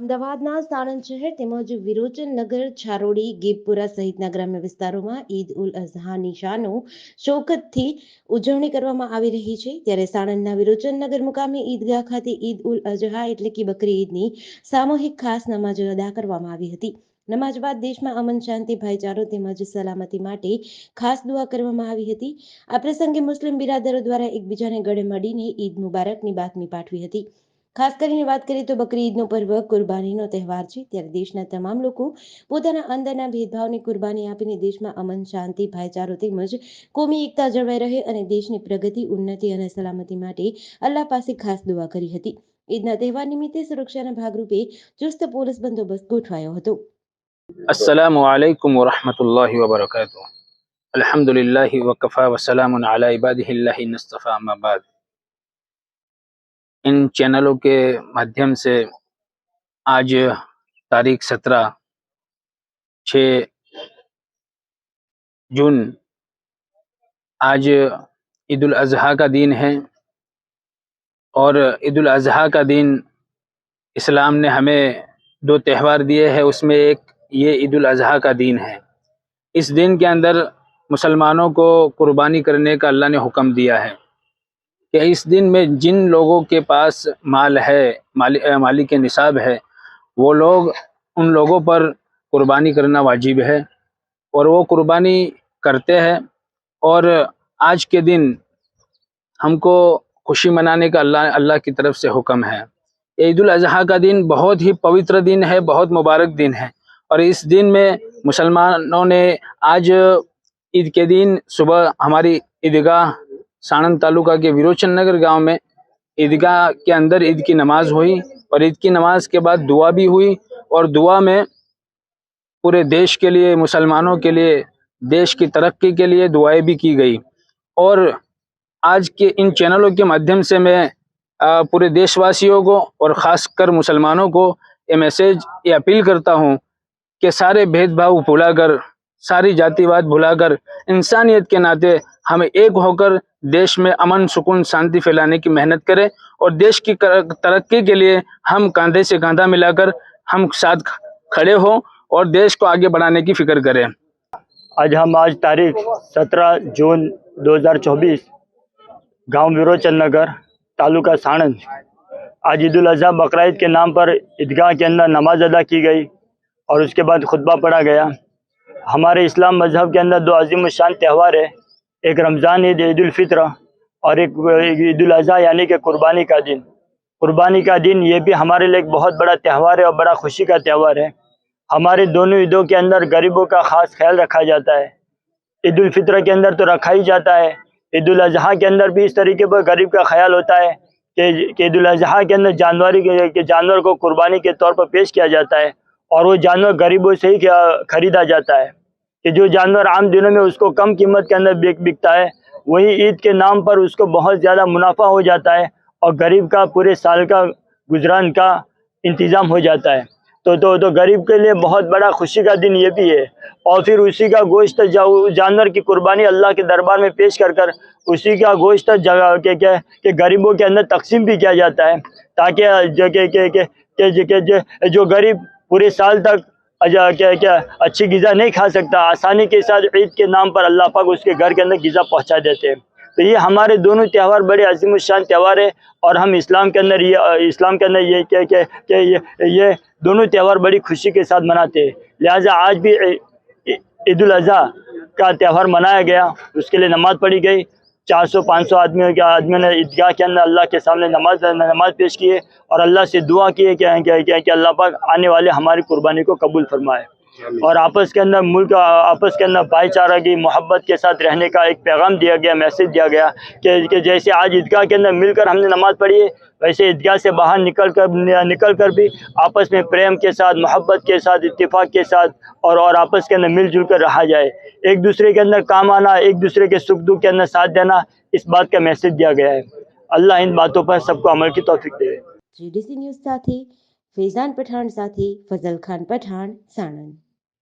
અમદાવાદના સાણંદ શહેર તેમજ વિરોચનનગર, છારોડી, ગીરપુરા સહિતના ગ્રામ્ય વિસ્તારોમાં ઈદ ઉલ અઝહા નિશાનો શોકતથી ઉજવણી કરવામાં આવી રહી છે. ત્યારે સાણંદના વિરોચનનગર મુકામે ઈદગાહ ખાતે ઈદ ઉલ અઝહા એટલે કે બકરી ઈદની સામૂહિક ખાસ નમાજ અદા કરવામાં આવી હતી. નમાજ બાદ દેશમાં અમન, શાંતિ, ભાઈચારો તેમજ સલામતી માટે ખાસ દુઆ કરવામાં આવી હતી. આ પ્રસંગે મુસ્લિમ બિરાદરો દ્વારા એકબીજાને ગળે મળીને ઈદ મુબારકની બાતમી પાઠવી હતી. ખાસ કરીને વાત કરીએ તો બકરી ઈદનો પર્વ કુરબાનીનો તહેવાર છે. ત્યારે દેશના તમામ લોકો પોતાના અંદરના ભેદભાવની કુરબાની આપીને દેશમાં અમન, શાંતિ, ભાઈચારો તેમજ કોમી એકતા જળવાઈ રહે અને દેશની પ્રગતિ, ઉન્નતિ અને સલામતી માટે અલ્લાહ પાસે ખાસ દુઆ કરી હતી. ઈદના તહેવાર નિમિત્તે સુરક્ષાના ભાગરૂપે ચુસ્ત પોલીસ બંદોબસ્ત ગોઠવાયો હતો. અસલામુ આલૈકુમ વરહમતુલ્લાહિ વબરકાતુ અલહમદુલિલ્લાહિ વકફા વસલામુન અલા ઇબાદિહિલ્લાહિ નસ્તફા અમ્મા ان چینلوں کے مادھیم سے آج تاریخ سترہ چھ جون آج عید الاضحیٰ کا دن ہے اور عید الاضحیٰ کا دن اسلام نے ہمیں دو تہوار دیے ہیں، اس میں ایک یہ عید الاضحیٰ کا دن ہے۔ اس دن کے اندر مسلمانوں کو قربانی کرنے کا اللہ نے حکم دیا ہے۔ کہ اس دن میں جن لوگوں کے پاس مال ہے، مالی مالی کے نصاب ہے، وہ لوگ ان لوگوں پر قربانی کرنا واجب ہے اور وہ قربانی کرتے ہیں اور آج کے دن ہم کو خوشی منانے کا اللہ اللہ کی طرف سے حکم ہے۔ عید الاضحیٰ کا دن بہت ہی پوتر دن ہے، بہت مبارک دن ہے اور اس دن میں مسلمانوں نے آج عید کے دن صبح ہماری عیدگاہ سانند تعلقہ کے ویروچن نگر گاؤں میں عیدگاہ کے اندر عید کی نماز ہوئی اور عید کی نماز کے بعد دعا بھی ہوئی اور دعا میں پورے دیش کے لیے، مسلمانوں کے لیے، دیش کی ترقی کے لیے دعائیں بھی کی گئی۔ اور آج کے ان چینلوں کے مادھیم سے میں پورے دیش واسیوں کو اور خاص کر مسلمانوں کو یہ میسیج یہ اپیل کرتا ہوں کہ سارے بھید بھاؤ بھلا کر ساری جاتی واد بھلا کر انسانیت کے ناطے ہمیں ایک ہو کر دیش میں امن، سکون، شانتی پھیلانے کی محنت کریں اور دیش کی ترقی کے لیے ہم کاندھے سے کاندھا ملا کر ہم ساتھ کھڑے ہوں اور دیش کو آگے بڑھانے کی فکر کریں۔ آج ہم آج تاریخ سترہ جون دو ہزار چوبیس، گاؤں ویروچند نگر، تعلقہ سانند آج عید الاضحیٰ بقرعید کے نام پر عیدگاہ کے اندر نماز ادا کی گئی اور اس کے بعد خطبہ پڑھا گیا۔ ہمارے اسلام مذہب کے اندر دو عظیم الشان تہوار ہے، ایک رمضان عید عید الفطر اور ایک عید الاضحیٰ یعنی کہ قربانی کا دن۔ قربانی کا دن یہ بھی ہمارے لیے ایک بہت بڑا تہوار ہے اور بڑا خوشی کا تہوار ہے۔ ہمارے دونوں عیدوں کے اندر غریبوں کا خاص خیال رکھا جاتا ہے۔ عید الفطر کے اندر تو رکھا ہی جاتا ہے۔ عید الاضحیٰ کے اندر بھی اس طریقے پر غریب کا خیال ہوتا ہے کہ عید الاضحیٰ کے اندر جانوری کے جانور کو قربانی کے طور پر پیش کیا جاتا ہے۔ اور وہ جانور غریبوں سے ہی خریدا جاتا ہے کہ جو جانور عام دنوں میں اس کو کم قیمت کے اندر بکتا ہے، وہی عید کے نام پر اس کو بہت زیادہ منافع ہو جاتا ہے اور غریب کا پورے سال کا گزران کا انتظام ہو جاتا ہے۔ تو تو تو غریب کے لیے بہت بڑا خوشی کا دن یہ بھی ہے۔ اور پھر اسی کا گوشت جانور کی قربانی اللہ کے دربار میں پیش کر کر اسی کا گوشت جگہ کہ غریبوں کے اندر تقسیم بھی کیا جاتا ہے تاکہ جو کہ جو غریب پورے سال تک کیا اچھی غذا نہیں کھا سکتا، آسانی کے ساتھ عید کے نام پر اللہ پاک اس کے گھر کے اندر غذا پہنچا دیتے ہیں۔ تو یہ ہمارے دونوں تہوار بڑے عظیم الشان تہوار ہے اور ہم اسلام کے اندر یہ، اسلام کے اندر یہ کہ کہ یہ دونوں تہوار بڑی خوشی کے ساتھ مناتے ہیں۔ لہٰذا آج بھی عید الاضحیٰ کا تہوار منایا گیا، اس کے لیے نماز پڑھی گئی۔ چار سو، پانچ سو آدمیوں کے آدمیوں نے عیدگاہ کے اندر اللہ کے سامنے نماز نماز پیش کی ہے اور اللہ سے دعا کی ہے کہ اللہ پاک آنے والے ہماری قربانی کو قبول فرمائے۔ اور آپس کے اندر ملک آپس کے اندر بھائی چارہ کی محبت کے ساتھ رہنے کا ایک پیغام دیا گیا میسج دیا گیا کہ جیسے آج عیدگاہ کے اندر مل کر ہم نے نماز پڑھی ہے ویسے عیدگاہ سے باہر نکل کر نکل کر بھی آپس میں پریم کے ساتھ محبت کے ساتھ اتفاق کے ساتھ اور اور آپس کے اندر مل جل کر رہا جائے۔ ایک دوسرے کے اندر کام آنا ایک دوسرے کے سکھ دکھ کے اندر ساتھ دینا اس بات کا میسج دیا گیا ہے۔ اللہ ان باتوں پر سب کو عمل کی توفیق دے۔ جی ڈی سی نیوز ساتھی ફૈઝાન પઠાણ સાથે ફઝલ ખાન પઠાણ સાણંદ.